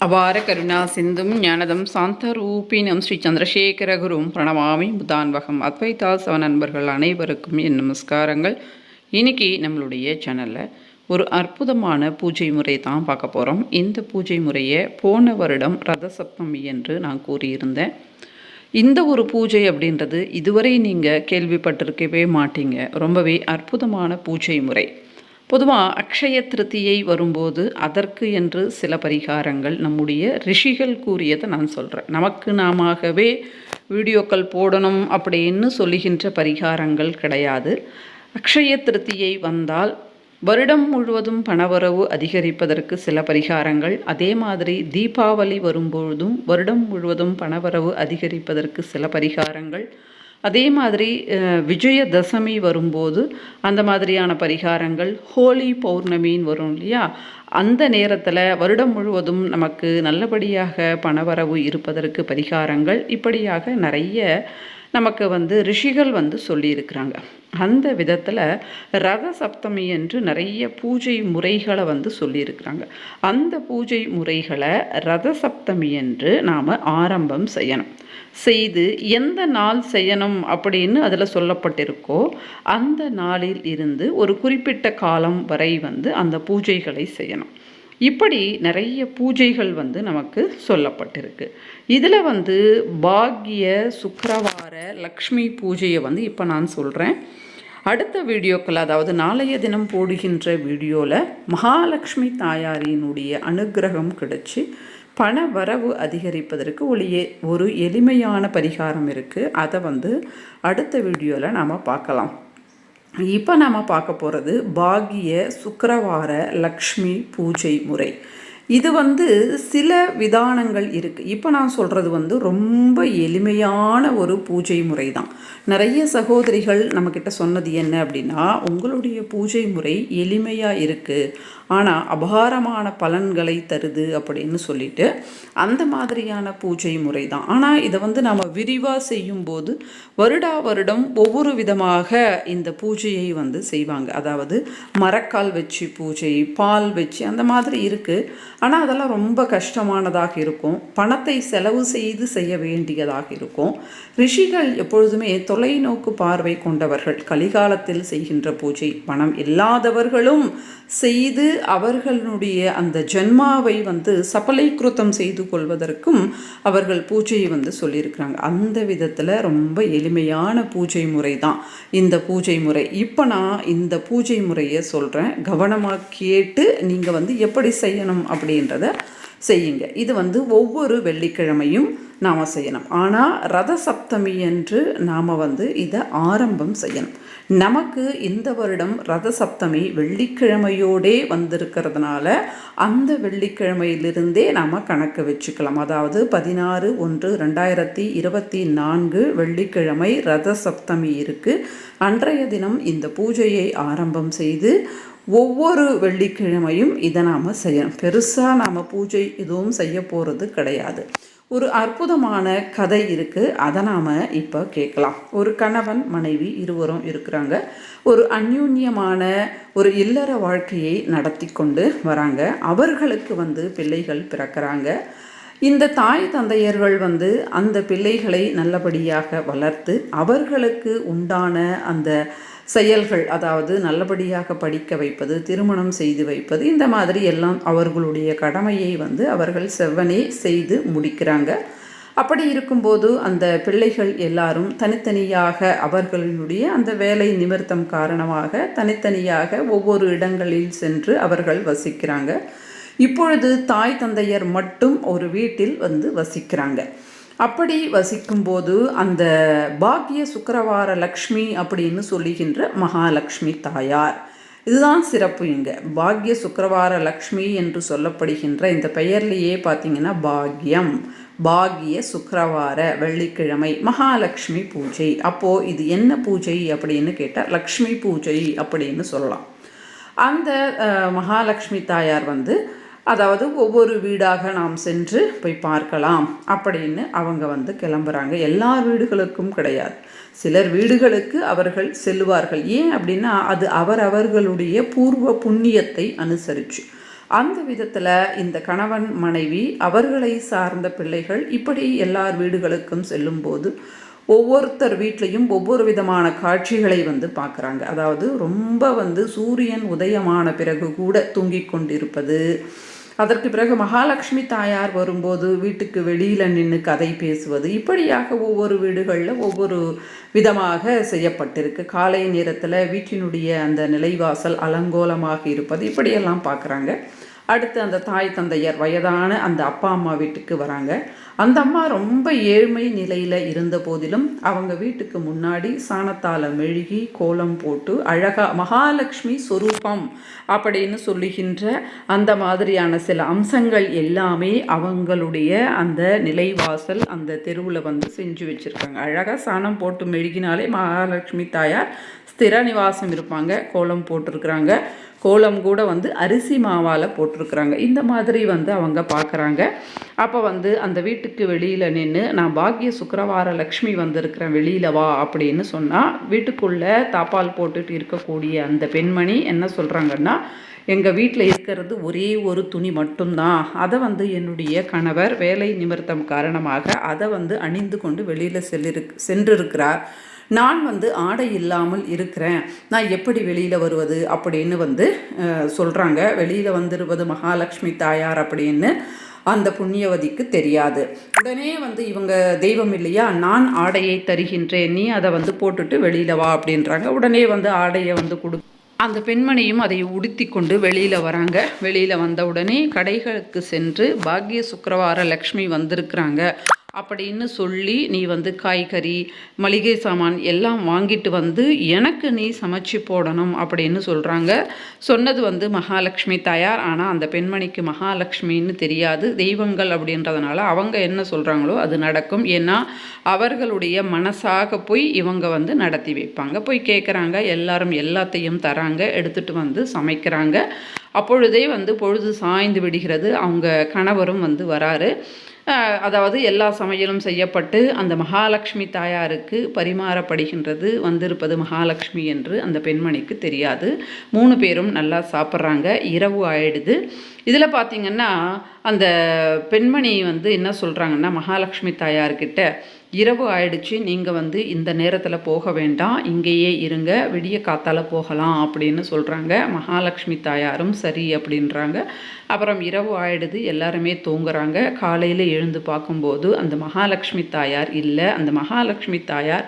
அபார கருணா சிந்தும் ஞானதம் சாந்த ரூபினம் ஸ்ரீ சந்திரசேகரகுரும் பிரணமாமி முதான்வகம் அத்வைதா சவ நண்பர்கள் அனைவருக்கும் என் நமஸ்காரங்கள். இன்னைக்கு நம்மளுடைய சேனலில் ஒரு அற்புதமான பூஜை முறை தான் பார்க்க போகிறோம் இந்த பூஜை முறையை போன வருடம் ரத சப்தமி என்று நான் கூறியிருந்தேன். இந்த ஒரு பூஜை அப்படின்றது இதுவரை நீங்கள் கேள்விப்பட்டிருக்கவே மாட்டீங்க. ரொம்பவே அற்புதமான பூஜை முறை. பொதுவாக அக்ஷய திருத்தியை வரும்போது அதற்கு என்று சில பரிகாரங்கள் நம்முடைய ரிஷிகள் கூறியதை நான் சொல்கிறேன் நமக்கு நாமவே வீடியோக்கள் போடணும் அப்படின்னு சொல்லுகின்ற பரிகாரங்கள் கிடையாது. அக்ஷய திருத்தியை வந்தால் வருடம் முழுவதும் பணவரவு அதிகரிப்பதற்கு சில பரிகாரங்கள். அதே மாதிரி தீபாவளி வரும்பொழுதும் வருடம் முழுவதும் பணவரவு அதிகரிப்பதற்கு சில பரிகாரங்கள். அதே மாதிரி விஜயதசமி வரும்போது அந்த மாதிரியான பரிகாரங்கள் ஹோலி பௌர்ணமின்னு வரும் இல்லையா? அந்த நேரத்தில் வருடம் முழுவதும் நமக்கு நல்லபடியாக பணவரவு இருப்பதற்கு பரிகாரங்கள் இப்படியாக நிறைய நமக்கு வந்து ரிஷிகள் வந்து சொல்லியிருக்கிறாங்க. அந்த விதத்தில் ரத சப்தமி என்று நிறைய பூஜை முறைகளை வந்து சொல்லியிருக்கிறாங்க. அந்த பூஜை முறைகளை ரத சப்தமி என்று நாம் ஆரம்பம் செய்யணும். செய்து எந்த நாள் செய்யணும் அப்படின்னு அதில் சொல்லப்பட்டிருக்கோ அந்த நாளில் இருந்து ஒரு குறிப்பிட்ட காலம் வரை வந்து அந்த பூஜைகளை செய்யணும். இப்படி நிறைய பூஜைகள் வந்து நமக்கு சொல்லப்பட்டிருக்கு. இதில் வந்து பாக்ய சுக்கரவார லக்ஷ்மி பூஜையை வந்து இப்போ நான் சொல்கிறேன் அடுத்த வீடியோக்கள் அதாவது நாளைய தினம் போடுகின்ற வீடியோவில் மகாலட்சுமி தாயாரினுடைய அனுக்கிரகம் கிடைச்சி பண வரவு அதிகரிப்பதற்கு ஒரு எ ஒரு எளிமையான பரிகாரம் இருக்குது அதை வந்து அடுத்த வீடியோவில் நாம் பார்க்கலாம். இப்போ நாம் பார்க்க போகிறது பாகிய சுக்கரவார லக்ஷ்மி பூஜை முறை. இது வந்து சில விதானங்கள் இருக்குது இப்போ நான் சொல்கிறது வந்து ரொம்ப எளிமையான ஒரு பூஜை முறை தான் நிறைய சகோதரிகள் நம்மக்கிட்ட சொன்னது என்ன அப்படின்னா உங்களுடைய பூஜை முறை எளிமையாக இருக்குது ஆனால் அபாரமான பலன்களை தருது அப்படின்னு சொல்லிட்டு அந்த மாதிரியான பூஜை முறை தான் ஆனால் இதை வந்து நாம் விரிவாக செய்யும்போது வருடா வருடம் ஒவ்வொரு விதமாக இந்த பூஜையை வந்து செய்வாங்க. அதாவது மரக்கால் வச்சு பூஜை பால் வச்சு அந்த மாதிரி இருக்குது ஆனால் அதெல்லாம் ரொம்ப கஷ்டமானதாக இருக்கும். பணத்தை செலவு செய்து செய்ய வேண்டியதாக இருக்கும். ரிஷிகள் எப்பொழுதுமே தொலைநோக்கு பார்வை கொண்டவர்கள். கலிகாலத்தில் செய்கின்ற பூஜை பணம் இல்லாதவர்களும் செய்து அவர்களுடைய அந்த ஜென்மாவை வந்து சபலைக்கிருத்தம் செய்து கொள்வதற்கும் அவர்கள் பூஜையை வந்து சொல்லியிருக்கிறாங்க. அந்த விதத்தில் ரொம்ப எளிமையான பூஜை முறை தான் இந்த பூஜை முறை. இப்போ நான் இந்த பூஜை முறையை சொல்கிறேன் கவனமாக கேட்டு நீங்கள் வந்து எப்படி செய்யணும் அப்படின்னு அப்படின்றத செய்யுங்க. இது வந்து ஒவ்வொரு வெள்ளிக்கிழமையும் நாம் செய்யணும். ஆனால் ரத சப்தமி என்று நாம் வந்து இதை ஆரம்பம் செய்யணும். நமக்கு இந்த வருடம் ரத சப்தமி வெள்ளிக்கிழமையோடே வந்திருக்கிறதுனால அந்த வெள்ளிக்கிழமையிலிருந்தே நாம் கணக்கு வச்சுக்கலாம். அதாவது பதினாறு ஒன்று ரெண்டாயிரத்தி இருபத்தி நான்கு வெள்ளிக்கிழமை ரத சப்தமி இருக்குது அன்றைய தினம் இந்த பூஜையை ஆரம்பம் செய்து ஒவ்வொரு வெள்ளிக்கிழமையும் இதை நாம் செய்யணும். பெருசாக நாம் பூஜை எதுவும் செய்ய போகிறது கிடையாது. ஒரு அற்புதமான கதை இருக்குது அதை நாம் இப்போ கேட்கலாம். ஒரு கணவன் மனைவி இருவரும் இருக்கிறாங்க. ஒரு அந்யூன்யமான ஒரு இல்லற வாழ்க்கையை நடத்தி கொண்டு வராங்க. அவர்களுக்கு வந்து பிள்ளைகள் பிறக்கிறாங்க. இந்த தாய் தந்தையர்கள் வந்து அந்த பிள்ளைகளை நல்லபடியாக வளர்த்து அவர்களுக்கு உண்டான அந்த செயல்கள் அதாவது நல்லபடியாக படிக்க வைப்பது திருமணம் செய்து வைப்பது இந்த மாதிரி எல்லாம் அவர்களுடைய கடமையை வந்து அவர்கள் செவ்வனே செய்து முடிக்கிறாங்க. அப்படி இருக்கும்போது அந்த பிள்ளைகள் எல்லாரும் தனித்தனியாக அவர்களுடைய அந்த வேலை நிமித்தம் காரணமாக தனித்தனியாக ஒவ்வொரு இடங்களில் சென்று அவர்கள் வசிக்கிறாங்க. இப்பொழுது தாய் தந்தையர் மட்டும் ஒரு வீட்டில் வந்து வசிக்கிறாங்க. அப்படி வசிக்கும்போது அந்த பாக்கிய சுக்கரவார லக்ஷ்மி அப்படின்னு சொல்லுகின்ற மகாலட்சுமி தாயார். இதுதான் சிறப்பு இங்கே. பாக்ய சுக்கரவார லக்ஷ்மி என்று சொல்லப்படுகின்ற இந்த பெயர்லேயே பார்த்தீங்கன்னா பாக்யம் பாக்ய சுக்கரவார வெள்ளிக்கிழமை மகாலட்சுமி பூஜை. அப்போது இது என்ன பூஜை அப்படின்னு கேட்டால் லக்ஷ்மி பூஜை அப்படின்னு சொல்லலாம். அந்த மகாலட்சுமி தாயார் வந்து அதாவது ஒவ்வொரு வீடாக நாம் சென்று போய் பார்க்கலாம் அப்படின்னு அவங்க வந்து கிளம்புறாங்க. எல்லா வீடுகளுக்கும் கிடையாது. சிலர் வீடுகளுக்கு அவர்கள் செல்வார்கள் ஏன் அப்படின்னா அது அவரவர்களுடைய பூர்வ புண்ணியத்தை அனுசரித்து அந்த விதத்தில் இந்த கணவன் மனைவி அவர்களை சார்ந்த பிள்ளைகள் இப்படி எல்லார் வீடுகளுக்கும் செல்லும்போது ஒவ்வொருத்தர் வீட்லேயும் ஒவ்வொரு விதமான காட்சிகளை வந்து பார்க்குறாங்க. அதாவது ரொம்ப வந்து சூரியன் உதயமான பிறகு கூட தூங்கிக் கொண்டிருப்பது அதற்கு பிறகு மகாலட்சுமி தாயார் வரும்போது வீட்டுக்கு வெளியில் நின்று கதை பேசுவது இப்படியாக ஒவ்வொரு வீடுகளில் ஒவ்வொரு விதமாக செய்யப்பட்டிருக்கு. காலை நேரத்தில் வீட்டினுடைய அந்த நிலைவாசல் அலங்கோலமாக இருப்பது இப்படியெல்லாம் பார்க்குறாங்க. அடுத்து அந்த தாய் தந்தையர் வயதான அந்த அப்பா அம்மா வீட்டுக்கு வராங்க. அந்த அம்மா ரொம்ப ஏழ்மை நிலையில் இருந்த போதிலும் அவங்க வீட்டுக்கு முன்னாடி சாணத்தால் மெழுகி கோலம் போட்டு அழகாக மகாலட்சுமி சொரூபம் அப்படின்னு சொல்லுகின்ற அந்த மாதிரியான சில அம்சங்கள் எல்லாமே அவங்களுடைய அந்த நிலைவாசல் அந்த தெருவில் வந்து செஞ்சு வச்சுருக்காங்க. அழகாக சாணம் போட்டு மெழுகினாலே மகாலட்சுமி தாயார் ஸ்திர நிவாசம் இருப்பாங்க கோலம் போட்டிருக்கிறாங்க. கோலம் கூட வந்து அரிசி மாவால் போட்டிருக்கிறாங்க. இந்த மாதிரி வந்து அவங்க பார்க்குறாங்க அப்போ வந்து அந்த வீட்டுக்கு வெளியில் நின்று நான் பாக்கிய சுக்கரவார லக்ஷ்மி வந்திருக்கிறேன் வெளியில் வா அப்படின்னு சொன்னால் வீட்டுக்குள்ளே தாப்பால் போட்டுட்டு இருக்கக்கூடிய அந்த பெண்மணி என்ன சொல்கிறாங்கன்னா எங்கள் வீட்டில் இருக்கிறது ஒரே ஒரு துணி மட்டும்தான். அதை வந்து என்னுடைய கணவர் வேலை நிமித்தம் காரணமாக அதை வந்து அணிந்து கொண்டு வெளியில் செல்லிரு சென்றிருக்கிறார். நான் வந்து ஆடை இல்லாமல் இருக்கிறேன். நான் எப்படி வெளியில் வருவது அப்படின்னு வந்து சொல்கிறாங்க வெளியில் வந்துருவது மகாலட்சுமி தாயார் அப்படின்னு அந்த புண்ணியவதிக்கு தெரியாது. உடனே வந்து இவங்க தெய்வம் இல்லையா நான் ஆடையை தருகின்றேன். நீ அதை வந்து போட்டுட்டு வெளியில் வா அப்படின்றாங்க. உடனே வந்து ஆடையை வந்து கொடு அந்த பெண்மணியும் அதை உடுத்தி கொண்டு வெளியில் வராங்க. வெளியில் வந்த உடனே கடைகளுக்கு சென்று பாக்ய சுக்கரவார லக்ஷ்மி வந்திருக்கிறாங்க. அப்படின்னு சொல்லி நீ வந்து காய்கறி மளிகை சாமான் எல்லாம் வாங்கிட்டு வந்து எனக்கு நீ சமைச்சு போடணும் அப்படின்னு சொல்கிறாங்க சொன்னது வந்து மகாலட்சுமி தயார். ஆனால் அந்த பெண்மணிக்கு மகாலட்சுமின்னு தெரியாது. தெய்வங்கள் அப்படின்றதுனால அவங்க என்ன சொல்கிறாங்களோ அது நடக்கும். ஏன்னா அவர்களுடைய மனசாக போய் இவங்க வந்து நடத்தி வைப்பாங்க. போய் கேட்குறாங்க எல்லாரும் எல்லாத்தையும் தராங்க. எடுத்துகிட்டு வந்து சமைக்கிறாங்க. அப்பொழுதே வந்து பொழுது சாய்ந்து விடுகிறது. அவங்க கணவரும் வந்து வராரு. அதாவது எல்லா சமையலும் செய்யப்பட்டு அந்த மகாலட்சுமி தாயாருக்கு பரிமாறப்படுகின்றது வந்திருப்பது மகாலட்சுமி என்று அந்த பெண்மணிக்கு தெரியாது. மூணு பேரும் நல்லா சாப்பிட்றாங்க இரவு ஆயிடுது. இதில் பார்த்திங்கன்னா அந்த பெண்மணி வந்து என்ன சொல்கிறாங்கன்னா மகாலட்சுமி தாயார்கிட்ட இரவு ஆயிடுச்சு நீங்கள் வந்து இந்த நேரத்தில் போக வேண்டாம் இங்கேயே இருங்க விடிய காத்தால் போகலாம் அப்படின்னு சொல்கிறாங்க மகாலட்சுமி தாயாரும் சரி அப்படின்றாங்க. அப்புறம் இரவு ஆயிடுது எல்லாருமே தூங்குறாங்க. காலையில் எழுந்து பார்க்கும்போது அந்த மகாலட்சுமி தாயார் இல்லை. அந்த மகாலட்சுமி தாயார்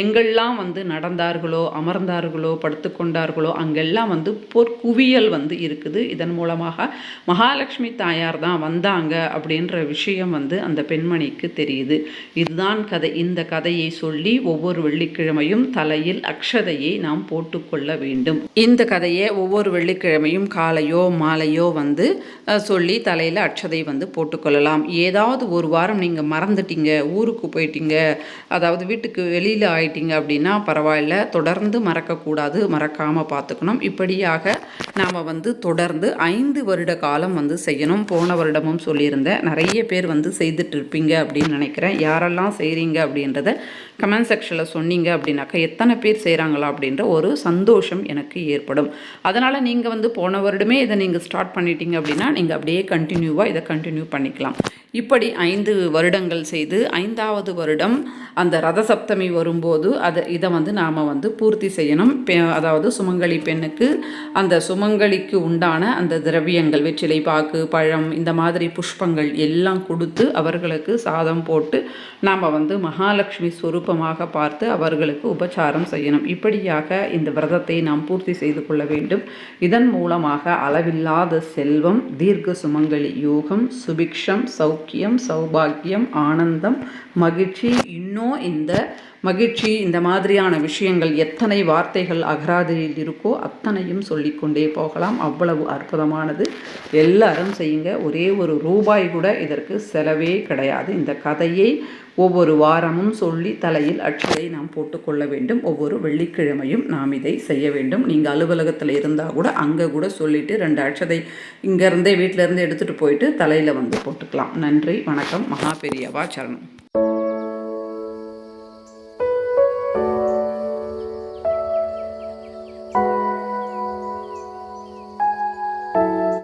எங்கெல்லாம் வந்து நடந்தார்களோ அமர்ந்தார்களோ படுத்துக்கொண்டார்களோ அங்கெல்லாம் வந்து பொற்குவியல் வந்து இருக்குது. இதன் மூலமாக மகாலட்சுமி தாயார் தான் வந்தாங்க அப்படின்ற விஷயம் வந்து அந்த பெண்மணிக்கு தெரியுது. இதுதான் கதை. இந்த கதையை சொல்லி ஒவ்வொரு வெள்ளிக்கிழமையும் தலையில் அக்ஷதையை நாம் போட்டுக்கொள்ள வேண்டும். இந்த கதையை ஒவ்வொரு வெள்ளிக்கிழமையும் காலையோ மாலையோ வந்து சொல்லி தலையில் அட்சதை வந்து போட்டுக்கொள்ளலாம். ஏதாவது ஒரு வாரம் நீங்கள் மறந்துட்டீங்க ஊருக்கு போயிட்டீங்க அதாவது வீட்டுக்கு வெளியில் ஆயிட்டீங்க அப்படின்னா பரவாயில்ல தொடர்ந்து மறக்கக்கூடாது மறக்காமல் பார்த்துக்கணும். இப்படியாக நாம் வந்து தொடர்ந்து ஐந்து வருட காலம் வந்து செய்யணும். போன வருடமும் சொல்லியிருந்தேன் நிறைய பேர் வந்து செய்துட்டு இருப்பீங்க அப்படின்னு நினைக்கிறேன். யாரெல்லாம் செய்கிறீங்க அப்படின்றத கமெண்ட் செக்ஷனில் சொன்னீங்க அப்படின்னாக்கா எத்தனை பேர் செய்கிறாங்களா அப்படின்ற ஒரு சந்தோஷம் எனக்கு ஏற்படும். அதனால் நீங்கள் வந்து போன வருடமே இதை நீங்கள் ஸ்டார்ட் பண்ணிட்டீங்க அப்படின்னா நீங்கள் அப்படியே கண்டினியூவாக இதை கண்டினியூ பண்ணிக்கலாம். இப்படி ஐந்து வருடங்கள் செய்து ஐந்தாவது வருடம் அந்த ரத சப்தமி வரும்போது அதை இதை வந்து நாம் வந்து பூர்த்தி செய்யணும். பெ அதாவது சுமங்கலி பெண்ணுக்கு அந்த சுமங்கலிக்கு உண்டான அந்த திரவியங்கள் வெற்றிலை பாக்கு பழம் இந்த மாதிரி புஷ்பங்கள் எல்லாம் கொடுத்து அவர்களுக்கு சாதம் போட்டு நாம் வந்து மகாலட்சுமி ஸ்வரூபமாக பார்த்து அவர்களுக்கு உபச்சாரம் செய்யணும். இப்படியாக இந்த விரதத்தை நாம் பூர்த்தி செய்து கொள்ள வேண்டும். இதன் மூலமாக அளவில்லாத செல்வம் தீர்க்க சுமங்கலி யோகம் சுபிக்ஷம் சௌக்கியம் சௌபாக்கியம் ஆனந்தம் மகிழ்ச்சி இன்னும் இந்த மகிழ்ச்சி இந்த மாதிரியான விஷயங்கள் எத்தனை வார்த்தைகள் அகராதியில் இருக்கோ அத்தனையும் சொல்லிக்கொண்டே போகலாம். அவ்வளவு அற்புதமானது. எல்லாரும் செய்யுங்க. ஒரே ஒரு ரூபாய் கூட இதற்கு செலவே கிடையாது. இந்த கதையை ஒவ்வொரு வாரமும் சொல்லி தலையில் அட்சதை நாம் போட்டுக்கொள்ள வேண்டும். ஒவ்வொரு வெள்ளிக்கிழமையும் நாம் இதை செய்ய வேண்டும். நீங்கள் அலுவலகத்தில் இருந்தால் கூட அங்கே கூட சொல்லிவிட்டு ரெண்டு அட்சதை இங்கேருந்தே வீட்டிலேருந்து எடுத்துகிட்டு போயிட்டு தலையில் வந்து போட்டுக்கலாம். நன்றி வணக்கம். மகா பெரியவா சரணம்.